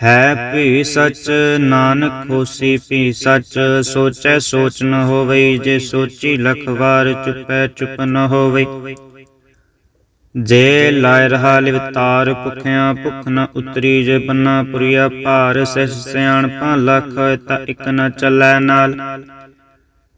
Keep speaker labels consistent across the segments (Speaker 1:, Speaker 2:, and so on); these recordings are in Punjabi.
Speaker 1: ਹੈ ਭੀ ਸਚ ਨਾਨਕ ਹੋਸੀ ਭੀ ਸਚ, ਸੋਚੈ ਸੋਚ ਨ ਹੋਵੇ ਜੇ ਸੋਚੀ ਲਖ ਵਾਰ ਚੁਪੈ ਚੁਪ ਨ ਹੋਵੇ ਜੇ ਲਾਇ ਰਹਾ ਲਿਵਤਾਰ ਭੁਖਿਆ ਭੁਖ ਨ ਉਤਰੀ, ਜੇ ਬੰਨਾ ਪੁਰੀਆ ਭਾਰ ਸਹਿ ਸਿਆਣਪਾਂ ਲਖ, ਤਾ ਇਕ ਨ ਚੱਲੈ ਨਾਲ।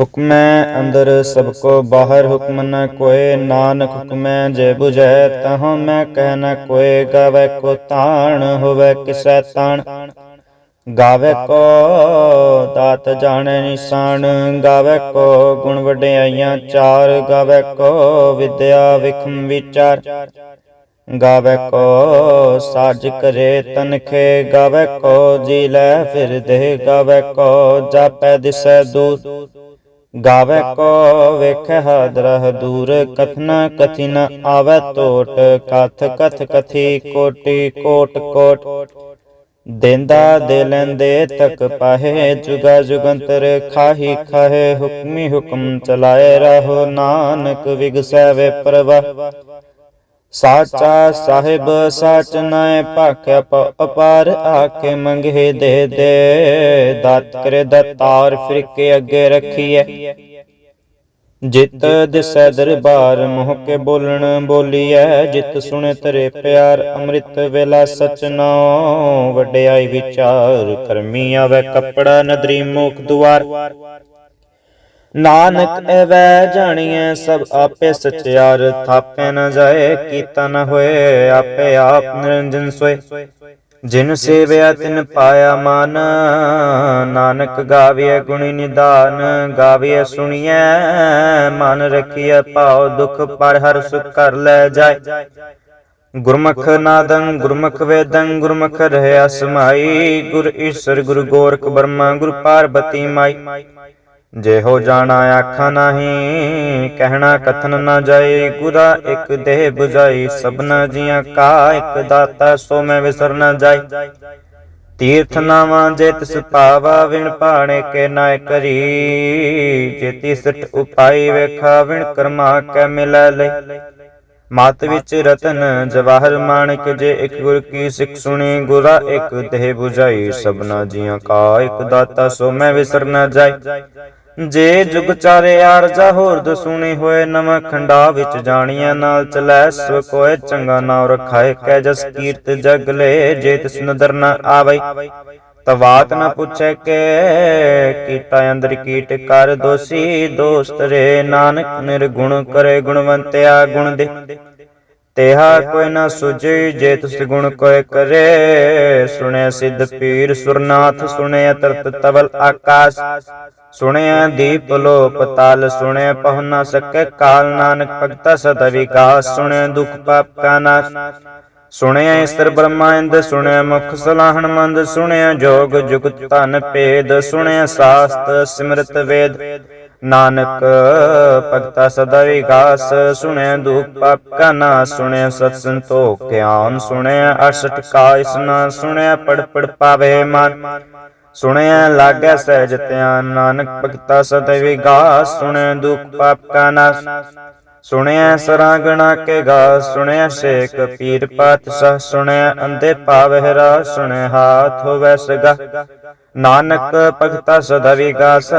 Speaker 1: ਹੁਕਮੈ ਅੰਦਰ ਸਭ ਕੋ ਬਾਹਰ ਹੁਕਮ ਨ ਕੋਏ, ਨਾਨਕ ਹੁਕਮੈ ਜੇ 부ਝੈ ਤਹਾਂ ਮੈਂ ਕਹਿ ਨ ਕੋਏ, ਗਾਵੇ ਕੋ ਤਾਣ, ਹੋਵੇ ਕਿਸੈ ਤਾਣ। ਗਾਵੇ ਕੋ ਦਾਤ ਜਾਣੈ ਨਿਸ਼ਾਨ, ਗਾਵੇ ਕੋ ਗੁਣ ਵਡਿਆਈਆਂ ਚਾਰ, ਗਾਵੇ ਕੋ ਵਿਦਿਆ ਵਿਖਮ ਵਿਚਾਰ। ਗਾਵੇ ਕੋ ਸਾਜ ਕਰੇ ਤਨਖੇ ਗਾਵੇ ਕੋ ਜੀ ਲੈ ਫਿਰ ਦੇ ਗਾਵੇ ਕੋ ਜਾਪੈ ਦਿਸੈ ਦੂਰ ਗਾਵੇ ਕੋ ਵੇਖੈ ਹਾਦਰਹ ਦੂਰ ਕਥਨਾ ਕਥੀ ਨ ਆਵੈ ਟੋਟ ਕਥ ਕਥ ਕਥੀ ਕੋਟੀ ਕੋਟ ਕੋਟ ਦੇਂਦਾ ਦੇ ਲੈਂਦੇ ਤਕ ਪਾਹੇ ਜੁਗਾ ਜੁਗੰਤਰ ਖਾਹੀ ਖਾਹੇ ਹੁਕਮੀ ਹੁਕਮ ਚਲਾਏ ਰਹੋ ਨਾਨਕ ਵਿਗਸੈ ਵੇ ਪ੍ਰਵਾ ਸਾਚਾ ਸਾਹਿਬ ਸਾਚ ਨਾਏ ਭਾਖਿਆ ਅਪਾਰ ਆਕੇ ਮੰਗੇ ਦੇ ਦੇ। ਦਾਤ ਕਰੇ ਦਤਾਰ ਫਿਰ ਅੱਗੇ ਰੱਖੀਐ। ਜਿਤ ਦਿਸੈ ਦਰਬਾਰ, ਮੋਹ ਕੇ ਬੋਲਣ ਬੋਲੀਐ। ਜਿਤ ਸੁਣੇ ਤਰੇ ਪਿਆਰ, ਅੰਮ੍ਰਿਤ ਵੇਲਾ ਸਚ ਨਾਉ। ਵਡਿਆਈ ਵਿਚਾਰ, ਕਰਮੀ ਆਵੇ ਕੱਪੜਾ ਨਦਰੀ ਮੋਖ ਦੁਆਰ। ਨਾਨਕ ਐਵੈ ਜਾਣੀਐ, ਸਭ ਆਪੇ ਸਚਿਆਰ ਥਾਪੈ ਨ ਜਾਏ ਕੀਤਾ ਨ ਹੋਏ, ਆਪੇ ਆਪ ਨਿਰੰਜਨ ਸੋਏ। ਜਿਨ ਸੇਵਿਆ, ਤਿਨ ਪਾਇਆ ਮਾਨ, ਨਾਨਕ ਗਾਵੀਐ ਗੁਣੀ ਨਿਦਾਨ, ਗਾਵੀਐ ਸੁਣੀਐ, ਮਨ ਰਖੀਐ ਭਾਉ ਦੁਖ ਪਰ ਹਰ ਸੁਖ ਕਰ ਲੈ ਜਾਏ। ਗੁਰਮੁਖ ਨਾਦੰ, ਗੁਰਮੁਖ ਵੇਦੰ, ਗੁਰਮੁਖ ਰਹਿਆ ਸਮਾਈ, ਗੁਰ ਈਸ਼ਰ, ਗੁਰ ਗੋਰਖ ਬਰਮਾ, ਗੁਰ ਪਾਰਬਤੀ ਮਾਈ। ਜੇ ਹੋ ਜਾਣਾ ਆਖਾਂ ਨਹੀਂ, ਕਹਿਣਾ ਕਥਨ ਨਾ ਜਾਏ ਗੁਰਾ ਇੱਕ ਦੇਹ 부ਝਾਈ ਸਭਨਾ ਜੀਆਂ ਕਾ ਇੱਕ ਦਾਤਾ, ਸੋ ਮੈਂ ਵਿਸਰ ਨਾ ਜਾਈ ਤੀਰਥ ਨਾਵਾਂ ਜੇ ਤਿਸ ਪਾਵਾ, ਵਿਣ ਪਾਣੇ ਕੇ ਨਾ ਕਰੀ। ਜੇ ਤਿਸਟ ਉਪਾਈ ਵੇਖਾ, ਵਿਣ ਕਰਮਾ ਕੈ ਮਿਲੈ ਲੈ। ਮਤ ਵਿੱਚ ਰਤਨ, ਜਵਾਹਰ ਮਾਣਕ ਜੇ ਇੱਕ ਗੁਰ ਕੀ ਸਿੱਖ ਸੁਣੀ ਗੁਰਾ ਇੱਕ ਦੇਹ 부ਝਾਈ ਸਭਨਾ ਜੀਆਂ ਕਾ ਇੱਕ ਦਾਤਾ, ਸੋ ਮੈਂ ਵਿਸਰ ਨਾ ਜਾਈ ਜੇ ਜੁਗ ਚਾਰੇ ਆਰਜਾ ਹੋਰ ਦਸੂਣੀ ਹੋਏ, ਨਵਾਂ ਖੰਡਾ ਵਿੱਚ ਜਾਣੀਆਂ ਨਾਲ ਚਲੈ ਸੋ ਕੋਏ ਚੰਗਾ ਨਾਮ ਰਖਾਏ ਕੈ ਜਸ ਕੀਰਤ ਜਗ ਲੈ, ਜੇ ਤਿਸ ਨਦਰ ਨ ਆਵਈ ਤਵਾਤ ਨ ਪੁੱਛੈ ਕੇ, ਕੀਟਾ ਅੰਦਰ ਕੀਟ ਕਰ ਦੋਸੀ, ਦੋਸਤ ਰੇ ਨਾਨਕ, ਨਿਰਗੁਣ ਕਰੇ ਗੁਣਵੰਤਿਆ ਗੁਣ ਦੇ। ਤੇਹਾ ਕੋਈ ਨਾ ਸੁਝੇ ਜੇ ਤੁਸ ਗੁਣ ਕੋਇ ਕਰੇ। ਸੁਣਿਆ ਸਿੱਧ ਪੀਰ ਸੁਰਨਾਥ ਸੁਣਿਆ ਤਰਤ ਤਵਲ ਆਕਾਸ਼। ਸੁਣਿਆ ਦੀਪ ਲੋ ਪਤਾਲ ਸੁਣਿਆ ਪਹੁ ਨਾ ਸਕੇ ਕਾਲ ਨਾਨਕ ਭਗਤਾ ਸਦਾ ਵਿਕਾਸ। ਸੁਣਿਆ ਦੁਖ ਪਾਪ ਕਾ ਨਾਸ਼। ਸੁਣਿਆ ਈਸ਼ਰ ਬ੍ਰਹਮਾਇੰਦ ਸੁਣਿਆ ਮੁਖ ਸਲਾਹਣ ਮੰਦ ਸੁਣਿਆ ਜੋਗ ਜੁਗਤ ਧਨ ਭੇਦ ਸੁਣਿਆ ਸਾਸਤ ਸਿਮਰਤ ਵੇਦ। ਨਾਨਕ ਭਗਤਾ ਸਦਾ ਵਿਕਾਸ, ਸੁਣਿਆ ਦੁਖ ਪਾਪ ਕਾ ਨਾਸ਼, ਸੁਣਿਆ ਸਤ ਸੰਤੋਖ ਗਿਆਨ ਸੁਣਿਆ ਅਸ਼ਟ ਕਾ ਇਸਨਾ ਸੁਣਿਆ ਪੜ ਪੜ ਪਾਵੇ ਮਨ। ਸੁਣਿਆ ਲਾਗੈ ਸਹਿਜ ਧਿਆਨ, ਨਾਨਕ ਭਗਤਾ ਸਦਾ ਵਿਕਾਸ, ਸੁਣਿਆ ਦੁਖ ਪਾਪ ਕਾ ਨਾਸ਼। ਸੁਣਿਆ ਸਰਾਗਣਾ ਕੇ ਗਾ, ਸੁਣਿਆ ਸ਼ੇਖ ਪੀਰ ਪਾਤਸ਼ਾਹ, ਸੁਣਿਆ ਅੰਦੇ ਪਾਵਹਿਰਾ ਸੁਣਿਆ ਹਾਥ ਹੋਵੈ ਸਗਾ। ਨਾਨਕ ਭਗਤਾ ਸਦਾ ਵਿਗਾਸ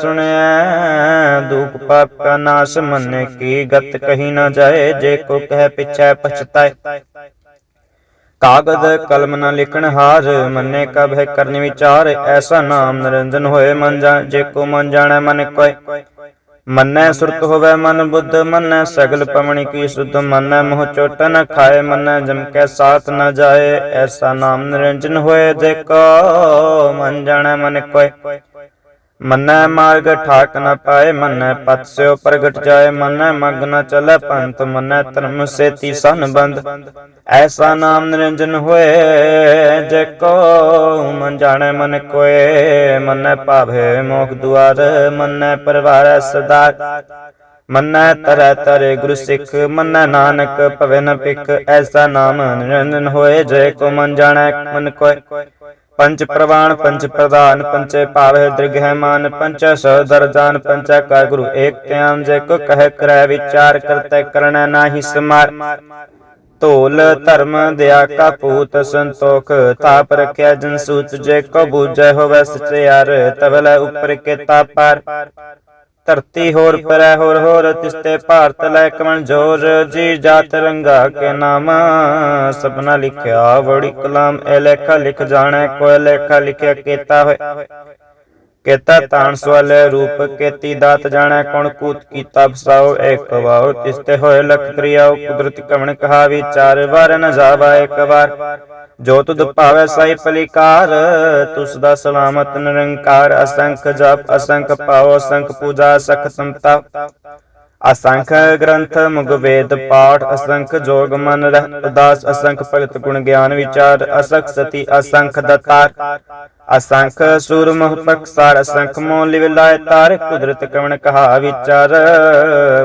Speaker 1: ਸੁਣਿਆ ਦੁਖ ਪਾਪ ਕਾ ਨਾਸ਼, ਮੰਨੇ ਕੀ ਗਤ ਕਹੀ ਨਾ ਜਾਏ, ਜੇ ਕੋ ਕਹਿ ਪਿਛੈ ਪਛਤਾਏ। ਕਾਗਦ ਕਲਮ ਨ ਲਿਖਣ ਹਾਰ, ਮੰਨੇ ਕਬ ਹੈ ਕਰਨ ਵਿਚਾਰ, ਐਸਾ ਨਾਮ ਨਿਰੰਜਨ ਹੋਏ ਮਨ ਜਾ ਜੇ ਕੋ ਮਨ ਜਾਣੈ ਮਨ ਕੋਇ ਮੰਨੈ ਸੁਰਤ ਹੋਵੇ ਮਨ ਬੁੱਧ, ਮੰਨੈ ਸਗਲ ਪਵਣੀ ਕੀ ਸੁਧ, ਮੰਨੈ ਮੋਹ ਚੋਟ ਨ ਖਾਏ, ਮੰਨੈ ਜਮ ਕੈ ਸਾਥ ਨ ਜਾਏ, ਐਸਾ ਨਾਮ ਨਿਰੰਜਨ ਹੋਏ ਦੇਖੋ ਮਨ ਜਾਣੈ ਮਨ ਕੋਇ ਮੰਨੈ ਮਾਰਗ ਠਾਕ ਨ ਪਾਏ, ਮੰਨੈ ਪਤ ਸਿਓ ਪ੍ਰਗਟ ਜਾਏ, ਮੰਨੈ ਮਗ ਨ ਚਲੈ ਪੰਥ, ਮੰਨੈ ਧਰਮ ਸੇਤੀ ਸੰਬੰਧ। ਐਸਾ ਨਾਮ ਨਿਰੰਜਨ ਹੋਏ, ਜੇ ਕੋ ਮਨ ਜਾਣੈ ਮਨ ਕੋਏ, ਮੰਨੈ ਭਾਵੇ ਮੋਖ ਦੁਆਰ, ਮੰਨੈ ਪਰਵਾਰ ਸਦਾ। ਮੰਨੈ ਤਰੈ ਤਰੇ ਗੁਰੂ ਸਿੱਖ, ਮੰਨੈ ਨਾਨਕ ਭਵੇ ਨ ਪਿਖ ਐਸਾ ਨਾਮ ਨਿਰੰਜਨ ਹੋਏ, ਜੇ ਕੋ ਮਨ ਜਾਣੈ ਮਨ ਕੋਏ। ਪੰਚ ਪ੍ਰਵਾਨ ਪੰਚ ਪ੍ਰਧਾਨ ਪੰਚੇ ਭਾਵੇ ਦ੍ਰਿਗਹਿ ਮਾਨ ਪੰਚ ਸੋ ਦਰਜਾਨ ਕਾ ਗੁਰੂ ਏਕ ਧਿਆਨ, ਜੇ ਕੋ ਕਹਿ ਕਰੈ ਵਿਚਾਰ ਕਰਤੈ ਕਰਣਾ ਨਾਹੀ ਸਮਾਰ। ਧੋਲ ਧਰਮ ਦਿਆ ਕਾ ਪੂਤ ਸੰਤੋਖ, ਤਾਪ ਰਖਿਆ ਜਨ ਸੂਚ, ਜੇ ਕੋ ਬੂਝੈ ਹੋਵੇ ਸਚਿਆਰ ਤਵਲੇ ਉਪਰ ਕੇ ਤਾਪਾਰ। ਧਰਤੀ ਹੋਰ ਪਰੈ ਹੋਰ ਹੋਰ, ਤਿਸਤੇ ਭਾਰਤ ਲੈ ਕਮਨ ਜੋਰ, ਜੀ ਜਾਤ ਰੰਗਾ ਕੇ ਨਾਮ। ਸਪਨਾ ਲਿਖਿਆ ਵੜੀ ਕਲਾਮ, ਇਹ ਲੇਖਾ ਲਿਖ ਜਾਣੈ, ਕੋਈ ਲੇਖਾ ਲਿਖਿਆ ਕੀਤਾ ਹੋਏ। ਕੇਤਾ ਤਾਣ ਸਵਾਲੇ, ਰੂਪ ਕੇਤੀ ਦਾਤ ਜਾਣੈ, ਕੌਣ ਕੂਤ ਕੀਤਾ ਬਸਾਓ ਏਕ ਵਾਉ, ਤਿਸਤੇ ਹੋਏ ਲਖ ਕ੍ਰਿਆਉ, ਕੁਦਰਤ ਕਵਣ ਕਹਾ ਵਿਚਾਰ ਵਾਰ ਨ ਜਾਵਾ ਏਕ ਵਾਰ। ਜੋ ਤੁਧ ਭਾਵੈ ਸਾਈ ਪਲਿਕਾਰ ਤੁਸ ਦਾ ਸਲਾਮਤ ਨਿਰੰਕਾਰ ਅਸੰਖ ਜਪ ਅਸੰਖ ਪਾਉ ਅਸੰਖ ਪੂਜਾ ਅਸੰਖ ਸੰਤਾ। ਅਸੰਖ ਗ੍ਰੰਥ ਮੁਗ ਵੇਦ ਪਾਠ ਅਸੰਖ ਜੋਗ ਮਨ ਰਹਿ ਉਦਾਸ ਅਸੰਖ ਭਗਤ ਗੁਣ ਗਿਆਨ ਵਿਚਾਰ ਅਸੰਖ ਸਤੀ ਅਸੰਖ ਦਤਾਰ। ਅਸੰਖ ਸੂਰ ਮਹ ਪਕਸਾਰ ਅਸੰਖ ਮੋਹ ਲਿਵ ਲਾਇ ਤਾਰ, ਕੁਦਰਤ ਕਵਣ ਕਹਾ ਵਿਚਾਰ?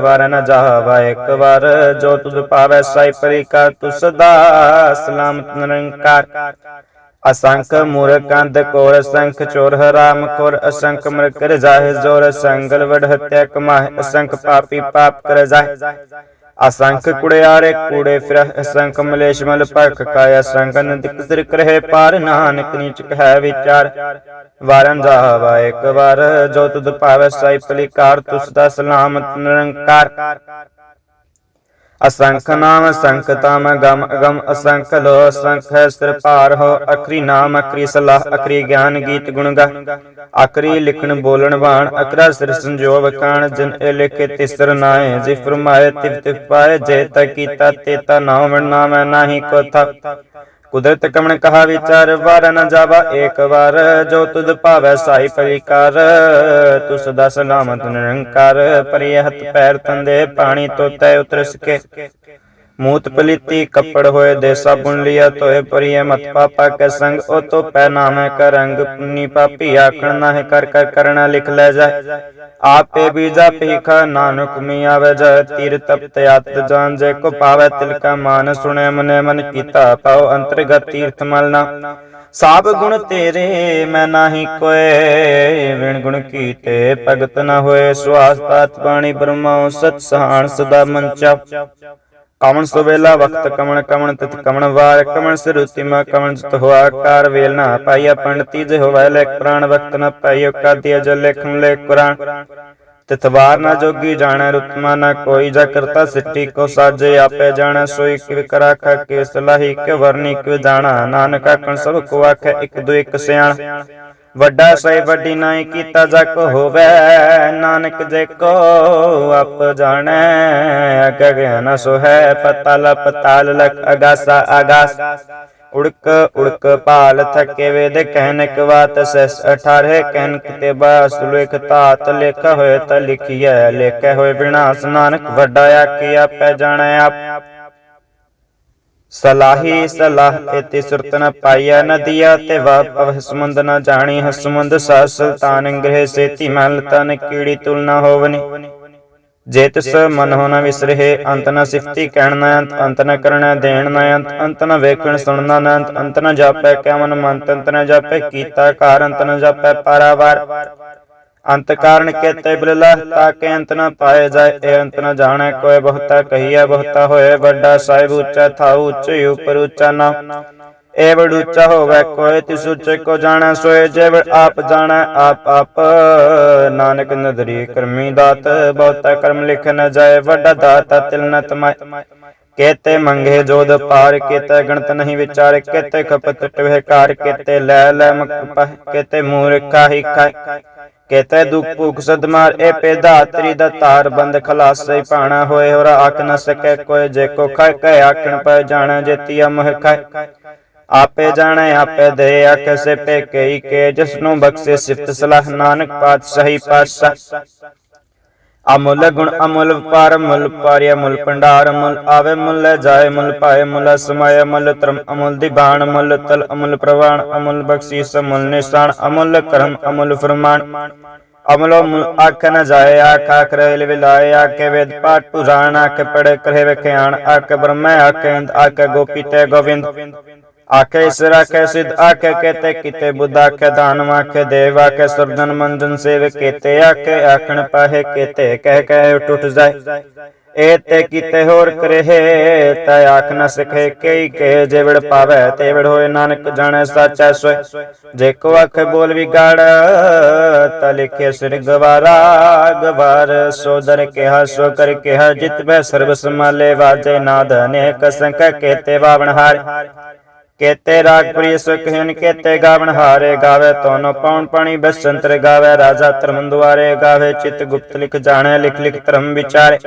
Speaker 1: ਵਾਰ ਨ ਜਾਵਾ ਇੱਕ ਵਾਰ, ਜੋ ਤੁਧ ਪਾਵੈ ਸਾਈ ਪਰਿਕਾਰ ਤੁ ਸਦਾ ਸਲਾਮਤ ਨਿਰੰਕਾਰ। ਅਸੰਖ ਮੂਰ ਅੰਧ ਕੋਰ, ਅਸੰਖ ਚੋਰ ਹਰਾਮ ਕੋਰ ਅਸੰਖ ਮਰ ਕਰ ਜਾਹਿ ਜੋਰ ਸੰਗਲ ਵਡ ਹਤਿਆ ਕਮਾਹਿ, ਅਸੰਖ ਪਾਪੀ ਪਾਪ ਕਰ ਜਾਹਿ। ਅਸੰਖ ਕੁੜਿਆਰੇ ਕੂੜੇ ਫਿਰ ਅਸੰਖ ਮਲੇਸ਼ ਮਲ ਭਖ ਕਾਇ ਅਸੰਖ ਨਦਿਕ ਸਿਰ ਕਰਹਿ ਪਾਰ ਨਾਨਕ ਨੀਚ ਕਹਿ ਵਿਚਾਰ। ਵਾਰਨ ਜਾਵਾ ਇੱਕ ਵਾਰ ਜੋ ਤੁਧ ਭਾਵੈ ਸਾਈ ਪਲਿਕਾਰ ਤੁਸ ਦਾ ਸਲਾਮਤ ਨਿਰੰਕਾਰ। ਅਸੰਖ ਨਾਮ ਅਸੰਖ ਤਾਮ ਗਮ ਅਗਮ ਅਸੰਖ ਲੋ ਅਸੰਖ ਸਿਰ ਭਾਰ ਹੋ, ਅਖਰੀ ਨਾਮ, ਅਖਰੀ ਸਲਾਹ, ਅਖਰੀ ਗਿਆਨ, ਗੀਤ ਗੁਣ ਗਾ। ਅਖਰੀ ਲਿਖਣ, ਬੋਲਣ, ਬਾਣ ਅਕਰਾ ਸਿਰ ਸੰਜੋਗ ਕਾਣ, ਜਿਨ ਇਹ ਲਿਖੇ ਤਿਸਰ ਨਾਏ ਜੇ ਫਰਮਾਏ ਤਿਵ ਤਿਵ ਪਾਏ, ਜੇ ਤਾ ਕੀਤਾ, ਤੇ ਤਾ ਨਾਮ ਨਾਮ ਨਾਹੀ ਕੋ ਥਾ। ਕੁਦਰਤ ਕਮਣ ਕਹਾ ਵਿਚਾਰ, ਵਾਰ ਨ ਜਾਵਾ, ਏਕ ਵਾਰ, ਜੋ ਤੁਧ ਭਾਵੈ ਸਾਈ ਪਰਿਕਾਰ। ਤੂ ਸਦਾ ਸਲਾਮਤ ਨਿਰੰਕਾਰ ਪਰਿਯ ਹੱਥ ਪੈਰ ਤੰਦੇ, ਪਾਣੀ ਤੋਤੈ ਉਤਰ ਸਕੇ ਮੂਤ ਪਲੀਤੀ ਕੱਪੜ ਹੋਏ ਦੇ ਸਾਬੁਨ ਲਿਆ ਤੋਏ ਪਰਿਯ ਮਤ ਪਾਪਾ ਕੇ ਸੰਗ, ਉਹ ਤੋ ਪੈ ਨਾਮੈ ਕਰੰਗ ਪੁੰਨੀ ਪਾਪੀ ਆਖਣ ਨਾਹਿ ਕਰ ਕਰ ਕਰਣਾ ਲਿਖ ਲੈ ਜਾ ਆਪੇ ਬੀਜਾ ਭੀਖਾ ਨਾਨਕ ਮੀ ਆਵੇ ਜੈ ਤੀਰ ਤਪਤ ਆਤ ਜਾਨ ਜੇ ਕੋ ਪਾਵੇ ਤਿਲ ਕਾ ਮਾਨ ਸੁਣੇ ਮਨੇ ਮਨ ਕੀਤਾ ਪਾਉ ਅੰਤਰਗਤ ਤੀਰਥ ਮਲਨਾ। ਸਾਬ ਗੁਣ ਤੇਰੇ ਮੈਂ ਨਾਹੀ ਕੋਏ, ਵਿਣ ਗੁਣ ਕੀਤੇ ਭਗਤ ਨਾ ਹੋਏ ਸੁਆਸ ਤਾਤ ਬਾਣੀ ਬ੍ਰਹਮਾ, ਸਤ ਸਹਾਨ ਸਦਾ ਮੰਚਾ। ਕਮਣ ਸੁਵੇਲਾ ਵਕਤ ਕਮਣ ਕਮਣ ਤਿਤ ਕਮਣ ਵਾਰ ਕਮਣ ਸਿਰੁਤੀ ਮਾ ਕਮਣ ਜਿਤ ਹੋਆ ਕਾਰ ਵੇਲ ਨਾ ਪਾਈਆ ਪੰਡਤੀ ਜੇ ਹੋਵੈ ਲੈ ਪ੍ਰਾਣ ਵਕਤ ਨ ਪਾਈਓ ਕਾਦੀ ਅਜ ਲੇਖਨ ਲੈ ਕੁਰਾਨ ਤਿਤ ਵਾਰ ਨਾ ਜੋਗੀ ਜਾਣੈ ਰੁਤਮਾ ਨਾ ਕੋਈ ਜਾ ਕਰਤਾ ਸਿੱਟੀ ਕੋ ਸਾਜੇ ਆਪੇ ਜਾਣੈ ਸੋਈ ਕਿਵ ਕਰਾ ਖਾ ਕੇ ਸਲਾਹੀ ਕਿ ਵਰਨੀ ਕਿਵ ਜਾਣਾ। ਨਾਨਕ ਆਖਣ ਸਭ ਕੋ ਆਖੈ ਇੱਕ ਦੋ ਇੱਕ ਸਿਆਣ। ਵੱਡਾ ਸਈ ਵੱਡੀ ਨਾਈ ਕੀਤਾ ਜਗ ਹੋਵੇ, ਨਾਨਕ ਜੇ ਕੋ ਆਪ ਜਾਣੈ, ਅਗ ਗਿਆਨ ਸੋ ਹੈ ਪਤਲ ਲਖ ਅਗਾਸਾ ਆਗਾਸ ਉੜਕ ਉੜਕ ਪਾਲ ਥਕੇ ਵੇਦ ਕਹਿਨਕ ਬਾਤ ਸਸ 18 ਕਹਿਨ ਕਿਤੇ ਬਾਸ ਲਿਖ ਤਾਤ ਲਿਖ ਹੋਏ ਤ ਲਿਖੀਐ, ਲਿਖੇ ਹੋਏ ਵਿਨਾਸ਼ ਨਾਨਕ ਵੱਡਾ ਆਖੀ ਆਪੇ ਜਾਣੈ ਆਪ। ਸਲਾਹੀ ਸਲਾਹ ਇति ਸੁਰਤ ਨ ਪਾਈਆ ਨਦੀਆ ਤੇ ਵਾ ਸਮੁੰਦ ਨ ਜਾਣੀ ਹਸਮੁੰਦ ਸਾ ਸੁਲਤਾਨ ਗ੍ਰਹਿ ਸੇਤੀ ਮਲ ਤਨ ਕੀੜੀ ਤੁਲ ਨ ਹੋਵਨੀ। ਜੇ ਤਿਸ ਮਨ ਹੋ ਨ ਵਿਸਰਹਿ ਅੰਤ ਨ ਸਿਫਤੀ ਕਹਿਣ ਨ ਅੰਤ ਅੰਤ ਨ ਕਰਣਾ ਦੇਣ ਨ ਅੰਤ ਅੰਤ ਨ ਵੇਖਣ ਸੁਣਨਾ ਨ ਅੰਤ ਅੰਤ ਨ ਜਾਪੈ ਕਿਆ ਮਨ ਮੰਤ ਅੰਤ ਨ ਜਾਪੈ ਕੀਤਾ ਕਾਰ, ਅੰਤ ਨ ਜਾਪੈ ਪਾਰਾਵਾਰ। ਅੰਤ ਕਾਰਨ ਕੇਤੇ ਬਿਰਲਾ ਤਾਕੇ ਅੰਤ ਨ ਪਾਏ ਜਾਏ, ਇਹ ਅੰਤ ਨ ਜਾਣੈ ਕੋਇ ਬਹੁਤਾ ਕਹੀਐ, ਬਹੁਤਾ ਹੋਏ, ਵੱਡਾ ਸਾਹਿਬ ਉੱਚਾ, ਥਾਉ ਉੱਚੇ, ਉਪਰ ਉੱਚਾ ਨਾ। ਏਵੜ ਉੱਚਾ ਹੋਵੇ ਕੋਇ ਤਿਸ ਉੱਚੇ ਕੋ ਜਾਣੈ, ਸੋਏ ਜੇਵੜ ਆਪ ਜਾਣੈ, ਆਪ ਆਪ। ਨਾਨਕ ਨਦਰੀ ਕਰਮੀ ਦਾਤ, ਬਹੁਤਾ ਕਰਮ ਲਿਖ ਨ ਜਾਏ, ਵੱਡਾ ਦਾਤਾ ਤਿਲ ਨ ਤਮਾਏ। ਕੇਤੇ ਮੰਗੇ ਜੋਦ ਪਾਰ, ਕੇਤੇ ਗਣਤ ਨਹੀਂ ਵਿਚਾਰ, ਕੇਤੇ ਖਪਤ ਟਵੇ ਕਾਰ ਕੇਤੇ ਲੈ ਲੈ ਮਕ ਪਹ, ਕੇਤੇ ਮੂਰਖਾ ਹੀ ਖਾਏ ਕੇਤੇ ਦੁਖ ਭੁਖ ਸਦਮਾਰ ਏ ਪੇ ਧਾਤਰੀ ਦਾ ਤਾਰ ਬੰਦ ਖਲਾਸਈ ਪਾਣਾ ਹੋਏ, ਹੋਰ ਆਖ ਨ ਸਕੈ ਕੋਈ, ਜੇ ਕੋ ਖਾਇ ਕਹਿ ਆਖਣ ਪੈ ਜਾਣੈ ਜੇਤੀਆ ਮੋਹ ਖਾਇ ਆਪੇ ਜਾਣੈ, ਆਪੇ ਦੇ ਆਖ ਸੇ ਪੇ ਕਈ ਕੇ ਜਿਸ ਨੂੰ ਬਖਸ਼ੇ ਸਿਫਤ ਸਲਾਹ, ਨਾਨਕ ਪਾਤਸ਼ਾਹੀ ਪਾਤਸ਼ਾਹ। ਅਮੁੱਲ ਗੁਣ ਅਮੁੱਲ ਪਾਰ ਮੁੱਲ ਪਾਰਿਆ ਮੁੱਲ ਭੰਡਾਰ ਮੁੱਲ ਆਵੇ ਮੁੱਲ ਲੈ ਜਾਏ ਮੁੱਲ ਪਾਏ ਮੁੱਲ ਸਮਾਏ ਮੁੱਲ ਧਰਮ ਅਮੁੱਲ ਦੀਬਾਨ ਮੁੱਲ ਤਲ ਅਮੁੱਲ ਪ੍ਰਵਾਨ ਅਮੁੱਲ ਬਖਸ਼ੀਸ ਮੁੱਲ ਨਿਸ਼ਾਨ ਅਮੁੱਲ ਕਰਮ ਅਮੁੱਲ ਫਰਮਾਨ ਅਮਲੋ ਮੁੱਲ ਆਖ ਨ ਜਾਏ ਆਖ ਆਖ ਰਹਿ ਵਿਲਾਏ ਆਕੇ ਵੇਦ ਪਾਠ ਪੁਰਾਣ ਆਖ ਪੜੇ ਕਰੇ ਵਿਖਿਆਨ ਆਖ ਬ੍ਰਹਮੈ ਆਖੇ ਇੰਦ ਆਖ ਗੋਪੀ ਤੇ ਗੋਵਿੰਦ ਆਖੇ ਈਸ਼ਰ ਆਖੇ ਸਿਧ ਆਖੇ ਕੇਤੇ ਕੀਤੇ ਬੁੱਧ ਆਖੇ ਦਾਨਵ ਆਖੇ ਦੇਵ ਆਖੇ ਸਰਦਨ ਮੰਜਨ ਸੇਵ ਕੇਤੇ ਆਖੇ ਆਖਣ ਪਾਹੇ ਕੇਤੇ ਕਹਿ ਕਹਿ ਟੁੱਟ ਜਾਏ। ਏ ਤੇ ਕੀਤੇ ਹੋਰ ਕਰੇ ਤੈ ਆਖ ਨ ਸਕੇ ਕਈ ਕੇ ਜਿਵੜ ਪਾਵੇ ਤੇਵੜ ਹੋਏ ਨਾਨਕ ਜਾਣੈ ਸਾਚਾ ਸੋਏ। ਜੇ ਕੋ ਆਖੇ ਬੋਲ ਵਿਗਾੜ ਤਾ ਲਿਖੇ ਸਿਰ ਗਵਾਰਾ ਗਵਾਰ ਸੋਦਰ ਕਿਹਾ ਸੋ ਕਰ ਕਿਹਾ ਜਿਤ ਬੈ ਸਰਬ ਸਮਾਲੇ ਵਾਜੇ ਨਾਦ ਅਨੇਕ ਸੰਖ ਕੇਤੇ ਬਾਵਣ ਹਾਰ ਕੇਤੇ ਰਾਗ ਪ੍ਰਿਯ ਸੁਖ ਹਨ ਕੇਤੇ ਗਾਵਣ ਹਾਰੇ ਗਾਵੇ ਤੋਨੋ ਪੌਣ ਪਾਣੀ ਬਸੰਤਰ ਗਾਵੇ, ਰਾਜਾ ਧਰਮ ਦੁਆਰੇ ਗਾਵੇ, ਚਿਤ ਗੁਪਤ ਲਿਖ ਜਾਣੈ, ਲਿਖ ਲਿਖ ਧਰਮ ਵਿਚਾਰੇ।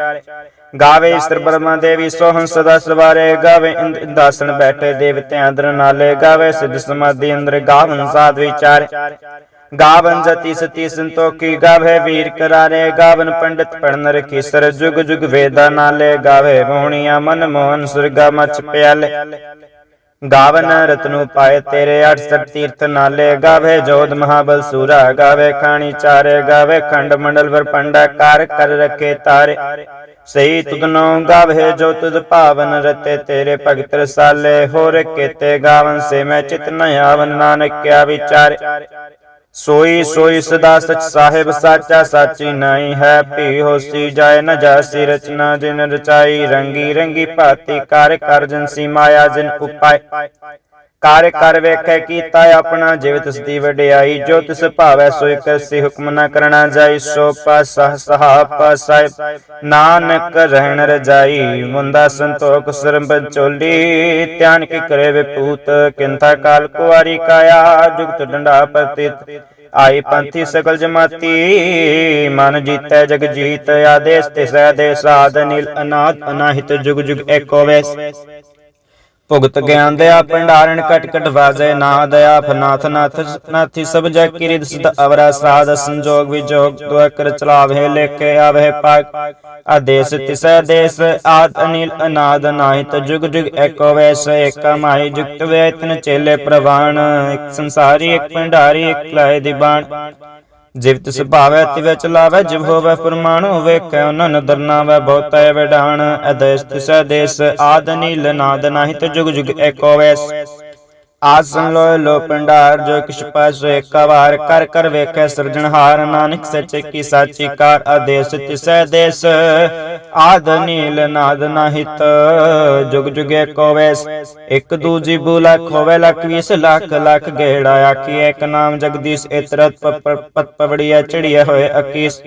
Speaker 1: ਗਾਵੇ ਇਸਤਰ ਬਰਮਾ ਦੇਵੀ ਸੋਹੰ ਸਦਾ ਸਵਾਰੇ ਗਾਵੇ ਇੰਦਾਸਨ ਬੈਠੇ ਦੇਵਤਿਆਂ ਅੰਦਰ ਨਾਲੇ ਗਾਵੇ, ਸਿੱਧ ਸਮਾਧੀ ਅੰਦਰ ਗਾਵਨ ਸਾਧ ਵਿਚਾਰੇ। ਗਾਵਨ ਜਤੀ ਸਤੀ ਸੰਤੋਖੀ ਗਾਵੇ, ਵੀਰ ਕਰਾਰੇ ਗਾਵਨ ਪੰਡਿਤ ਪੜਨ ਰਖੀ ਸਰ ਜੁਗ ਜੁਗ ਵੇਦਾ ਨਾਲੇ ਗਾਵੇ, ਮੋਹਣੀਆਂ ਮਨ ਮੋਹਨ ਸੁਰਗਾ ਮਚ ਪਿਆਲੇ। ਗਾਵਨ ਰਤਨੂ ਪਾਏ ਤੇਰੇ 68 ਤੀਰਥ ਨਾਲੇ ਗਾਵੇ ਜੋਧ ਮਹਾਬਲ ਸੂਰਾ ਗਾਵੇ ਖਾਣੀ ਚਾਰੇ, ਗਾਵੇ ਖੰਡ ਮੰਡਲ ਵਰਪੰਡਾ ਕਾਰ ਕਰ ਰਖੇ ਤਾਰੇ। ਸਹੀ ਤੁਧਨੋ ਗਾਵੇ ਜੋ ਤੁਧ ਭਾਵਨ ਰਤੇ ਤੇਰੇ ਭਗਤ ਰਸਾਲੇ, ਹੋਰ ਕੇਤੇ ਗਾਵਨ ਸੇ ਮੈਂ ਚਿਤ ਨ ਆਵਨ ਨਾਨਕ ਕਿਆ ਵਿਚਾਰੇ। ਸੋਈ ਸੋਈ ਸਦਾ ਸਚ ਸਾਹਿਬ, ਸਾਚਾ ਸਾਚੀ ਨਹੀਂ ਹੈ। ਭੀ ਹੋਸੀ ਜਾਏ ਨ ਜਾਸੀ ਰਚਨਾ ਜਿਨ ਰਚਾਈ ਰੰਗੀ ਰੰਗੀ ਭਾਤੀ। ਕਰ ਕਰ ਜਨਸੀ ਮਾਇਆ, ਜਿਨ ਉਪਾਏ ਕਰ ਕਰ ਵੇਖੈ ਕੀਤਾ ਆਪਣਾ, ਜਿਵ ਤਿਸ ਦੀ ਵਡਿਆਈ, ਜੋ ਤਿਸ ਭਾਵੈ ਸੋਈ ਕਰਸੀ ਹੁਕਮ ਨ ਕਰਣਾ ਜਾਈ, ਸੋ ਪਾਸਾ ਸਹਾ ਪਾਸਾਇ ਨਾਨਕ ਰਹਿਣ ਰਜਾਈ ਮੁੰਦਾ ਸੰਤੋਖ ਸਰਬ ਚੋਲੀ, ਧਿਆਨ ਕੀ ਕਰੇ ਵਿਪੂਤ, ਕਿੰਥਾ ਕਾਲ ਕੁਵਾਰੀ ਕਾਇਆ, ਜੁਗਤ ਡੰਡਾ ਪਤਿਤ ਆਈ ਪੰਥੀ ਸਗਲ ਜਮਾਤੀ, ਮਨ ਜੀਤੈ ਜਗ ਜੀਤ, ਆਦੇਸ ਤਿਸ ਆਦੇਸ ਆਦ ਨੀਲ ਅਨਾਦ ਅਨਾਹਿਤ ਜੁਗ ਜੁਗ ਏਕੋ ਵੇਸ। ਭੁਗਤ ਗਿਆਨ ਦਇਆ ਭੰਡਾਰਨ ਕਟ ਕਟ ਵਾਜੈ ਨਾਦ ਆਪ ਨਾਥ ਨਾਥ ਨਾਥੀ ਸਭ ਜੈ ਕਿਰਿਤ ਸਿਧ ਅਵਰਾ ਸਾਧ ਸੰਜੋਗ ਵਿਜੋਗ ਦੁਆ ਕਰ ਚਲਾਵੇ ਲੇਖੇ ਆਵੇ ਪਾਕ। ਆਦੇਸ ਤਿਸੈ ਦੇਸ ਆਦ ਅਨਿਲ ਅਨਾਦ ਨਾਹਿਤ ਜੁਗ ਜੁਗ ਏਕੋ ਵੈਸ ਏਕ ਮਾਈ ਜੁਗਤ ਵੇ ਤਨ ਚੇਲੇ ਪ੍ਰਵਾਣ ਇੱਕ ਸੰਸਾਰੀ ਇੱਕ ਭੰਡਾਰੀ ਇੱਕ ਲਾਇ ਦੀ ਬਾਣ। ਜਿਵ ਤਿਸ ਭਾਵੈ ਤਿਵ ਚਲਾਵੈ ਜਿਵ ਹੋਵੈ ਫਰਮਾਨੁ ਵੇਖੈ ਉਹਨਾਂ ਨਦਰ ਨਾਵੈ ਬਹੁਤੈ ਵਿਡਾਣ। ਅਦੇਸ ਤਿਸੈ ਦੇਸ ਆਦ ਨੀਲ ਨਾਦ ਨਾਹਿਤ ਜੁਗ ਜੁਗ ਏਕੋ ਵੈਸ। ਆਸਨ ਲੋਇ ਲੋ ਭੰਡਾਰ ਜੋ ਕਿਛ ਪਾਸੋ ਏਕ ਵਾਰ ਕਰ ਕਰ ਵੇਖੈ ਸਿਰਜਣਹਾਰ ਨਾਨਕ ਸੱਚੇ ਕੀ ਸਾਚੀ ਕਾਰ ਆਦੇਸ ਤਿਸੈ ਦੇਸ। ਆਦ ਨੀਲ ਨਾਦ ਨਾਹਿਤ ਜੁਗ ਜੁਗ ਏਕੋ ਵੈਸ। ਇਕ ਦੂਜੀ ਬੂਲਾ ਖੋਵੇ ਲੱਖ ਵੀਸ, ਲੱਖ ਲੱਖ ਗੇੜਾ ਆਖੀ ਏਕ ਨਾਮ ਜਗਦੀਸ਼ ਇਤਰਤ ਪਤ ਪਵੜੀਆ ਚੜੀਆ ਹੋਏ ਅਕੀਸ।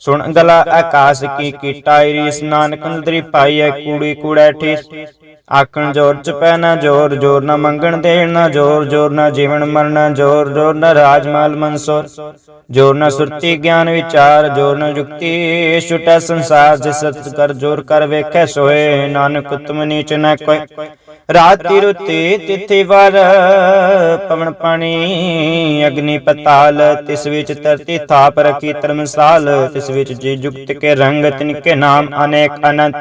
Speaker 1: ਸੁਣ ਗਲਾ ਆਕਾਸ਼ ਕੀ ਕੀਟਾਈ ਰੀਸ ਨਾਨਕ ਨਦਰੀ ਪਾਈਐ ਕੂੜੀ ਕੂੜੈ ਠੀਸ। ਆਖਣ ਜੋਰ ਚ ਪੈ ਨਾ ਜੋਰ ਜੋਰ ਨਾ ਮੰਗਣ ਦੇਣ ਨਾ ਜੋਰ ਜੋਰ ਨਾ ਜੀਵਨ ਮਰਨ, ਜੋਰ ਜੋਰ ਨਾ ਰਾਜਮਾਲ ਮਨਸੋਰ। ਜੋਰ ਨਾ ਸੁਰਤੀ ਗਿਆਨ ਵਿਚਾਰ, ਜੋਰ ਨਾ ਯੁਕਤੀ ਛੁਟੈ ਸੰਸਾਰ ਜਿਸ ਸਤ ਕਰ ਜੋਰ ਕਰ ਵੇਖੈ ਸੋਏ, ਨਾਨਕ ਤੁਮ ਨੀਚ ਨ ਕੋਈ ਰਾਤੀ ਰੁਤੀ ਤਿਥੀ ਵਰ, ਪਵਨ ਪਾਣੀ, ਅਗਨੀ ਪਤਾਲ, ਤਿਸ ਵਿੱਚ ਧਰਤੀ ਥਾਪ ਰਖੀ ਧਰਮਸਾਲ, ਤਿਸ ਵਿੱਚ ਜੀ ਜੁਗਤ ਕੇ ਰੰਗ ਤਿਨ ਕੇ ਨਾਮ ਅਨੇਕ ਅਨੰਤ।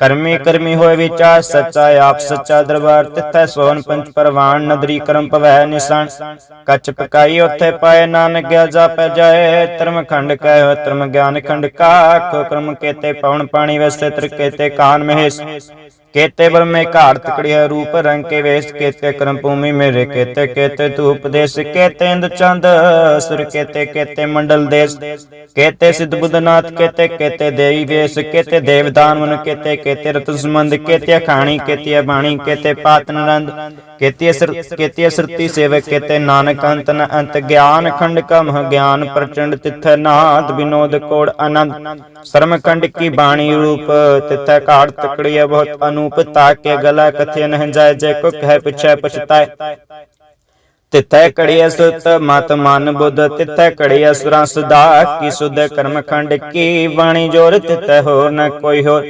Speaker 1: ਕਰਮੀ ਕਰਮੀ ਹੋਏ ਵਿਚਾਰ ਸੱਚਾ ਆਪ ਸੱਚਾ ਦਰਬਾਰ ਤਿੱਥੈ ਸੋਨ ਪੰਚ ਪਰਵਾਨ, ਨਦਰੀ ਕਰਮ ਪਵੈ ਨਿਸਣ ਕੱਚ ਪਕਾਈ ਉਥੇ ਪਾਏ ਨਾਨਕ ਗਿਆ ਜਾਪੈ ਜਾਏ ਧਰਮ ਖੰਡ ਕਹਿ ਹੋ ਧਰਮ ਗਿਆਨ ਖੰਡ ਕਾ ਕੋ ਕਰਮ ਕੇਤੇ, ਪਵਨ ਪਾਣੀ ਵਸਤੇ ਤ੍ਰਿ ਕਾਨ ਮਹੇਸ਼। ਕੇਤੇ ਬਰਮੇ ਘਾੜ ਤਕੜਿਆ, ਰੂਪ ਰੰਗ ਕੇ ਵੇਸ ਕੇਤੇ, ਕਰਮ ਭੂਮੀ ਮੇਰੇ ਕੇਤੇ ਕੇਤੇ ਤੂ ਉਪਦੇਸ਼ ਕੇਤੇ ਇੰਦ ਚੰਦ, ਸੁਰ ਕੇਤੇ ਕੇਤੇ ਮੰਡਲ ਦੇਸ, ਕੇਤੇ ਸਿੱਧ ਬੁੱਧਨਾਥ, ਕੇਤੇ ਕੇਤੇ ਦੇਵੀ ਵੇਸ, ਕੇਤੇ ਦੇਵਦਾਨ ਮਨ, ਕੇਤੇ ਕੇਤੇ ਰਤ ਸੰਬੰਧ, ਕੇਤੇ ਖਾਣੀ ਕੇਤੇ ਬਾਣੀ ਕੇਤੇ ਪਾਤਨ ਰੰਦ, ਕੇਤੇ ਸਰ ਕੇਤੇ ਸਰਤੀ ਸੇਵਕ, ਕੇਤੇ ਨਾਨਕ ਅੰਤ ਨ ਅੰਤ, ਗਿਆਨ ਖੰਡ ਕਮਹ ਗਿਆਨ ਪ੍ਰਚੰਡ ਤਿਥ ਨਾਦ ਵਿਨੋਦ ਕੋੜ ਆਨੰਦ ਸਰਮ ਕੰਡ ਕੀ ਬਾਣੀ ਰੂਪ, ਤਿਥ ਘਾੜ ਤਕੜੀਏ ਬਹੁਤ ਅਨੂਪ ਤਾਕੇ ਗਲਾ ਕਥੇ ਨਹਿ ਜਾਏ ਜੇ ਕੋ ਕਹਿ ਪਿਛੈ ਪਛਤਾਏ। ਤਿਥੈ ਕੜੀਐ ਸੁਤ ਮਤ ਮਨ ਬੁੱਧ, ਤਿਥੈ ਕੜੀਐ ਸੁਰਾਂ ਸੁਦਾ ਕੀ ਸੁਧ ਕਰਮ ਖੰਡ ਕੀ ਬਾਣੀ ਜੋਰ, ਤਿਥੈ ਹੋਰ ਨ ਕੋਈ ਹੋਰ।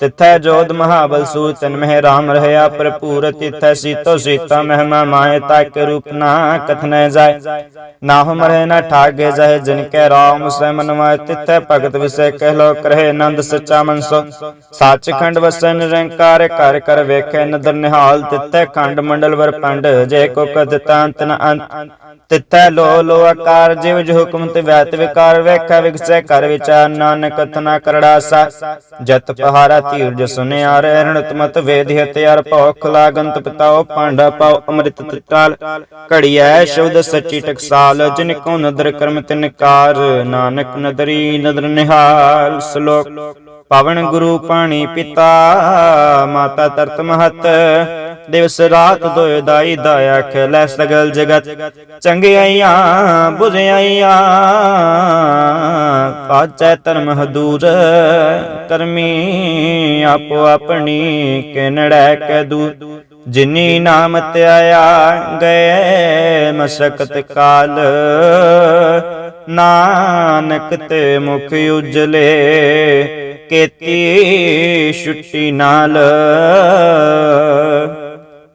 Speaker 1: ਤਿਥੈ ਜੋਧ ਮਹਾਬਲ ਸੂ ਮਹਿ ਰਾਮ ਰਹਿਆ ਭਰਪੂਰ, ਤਿਥੈ ਸੀਤੋ ਸੀਤਾ ਮਹਿਮਾ ਮਾਏ ਤਾਕ ਰੂਪ ਨਾ ਕਥਨੈ ਜਾਏ ਨਾ ਹਮਰੇ ਨਾ ਠਾਗੇ ਜਾਏ ਜਿਨ ਕੈ ਰਾਮ ਸੈ ਮਨਵਾਏ ਤਿਥੈ ਭਗਤ ਵਿਸੈ ਕਹਿ ਲੋ ਕਰਹਿ ਆਨੰਦ ਸੱਚਾ ਮਨਸੋ ਸੱਚ ਖੰਡ ਵਸੈ ਨਿਰੰਕਾਰ ਕਰ ਕਰ ਵੇਖੈ, ਨਦਰ ਨਿਹਾਲ, ਤਿਥੈ ਖੰਡ ਮੰਡਲ ਵਰ ਪੰਡ, ਜੇ ਕੋ ਕਦ ਤਾਂਤ ਨ ਅੰਤ ਤਿੱਥੈ ਲੋ ਲੋ ਆਕਾਰ, ਜਿਵ ਜਿ ਹੁਕਮ ਤੇ ਵੈਤ ਵਿਕਾਰ, ਵੇਖੈ ਵਿਗਸੈ ਕਰ ਵਿਚਾਰ ਨਾਨਕ ਕਥਨਾ ਕਰੜਾ ਸਾ ਜਤ ਪਹਾਰਾ ਧੀਰਜ ਸੁਨਿਆ ਰਹਿਣਤ ਮਤ ਵੇਦ ਹਤਿਆਰ ਭਉ ਖਲਾਗੰਤ ਪਿਤਾਓ ਪਾਂਡਾ ਪਾਉ ਅੰਮ੍ਰਿਤ ਤਤਕਾਲ। ਘੜੀਐ ਸ਼ਬਦ ਸੱਚੀ ਟਕਸਾਲ, ਜਿਨ ਕੋ ਨਦਰ ਕਰਮ ਤਿਨ ਕਾਰ। ਨਾਨਕ ਨਦਰੀ ਨਦਰ ਨਿਹਾਲ, ਸ਼ਲੋਕ। ਪਵਨ ਗੁਰੂ ਪਾਣੀ ਪਿਤਾ, ਮਾਤਾ ਤਰਤ ਮਹਤ। ਦਿਵਸ ਰਾਤ ਦੋਇ ਦਾਈ ਦਾਇਆ ਖਿਲੈ ਸਗਲ ਜਗਤ। ਚੰਗਿਆਈਆਂ ਬੁਝਾਈਆਂ ਪਾਚੈ ਧਰਮ ਹਦੂਰ। ਕਰਮੀ ਆਪੋ ਆਪਣੀ ਕਿਨੜੈ ਕੈ ਦੂਰ। ਜਿਨੀ ਨਾਮ ਧਿਆਇਆ ਗਏ ਮਸਕਤ ਕਾਲ। ਨਾਨਕ ਤੇ ਮੁਖ ਉਜਲੇ, ਕੇਤੀ ਛੁੱਟੀ ਨਾਲ।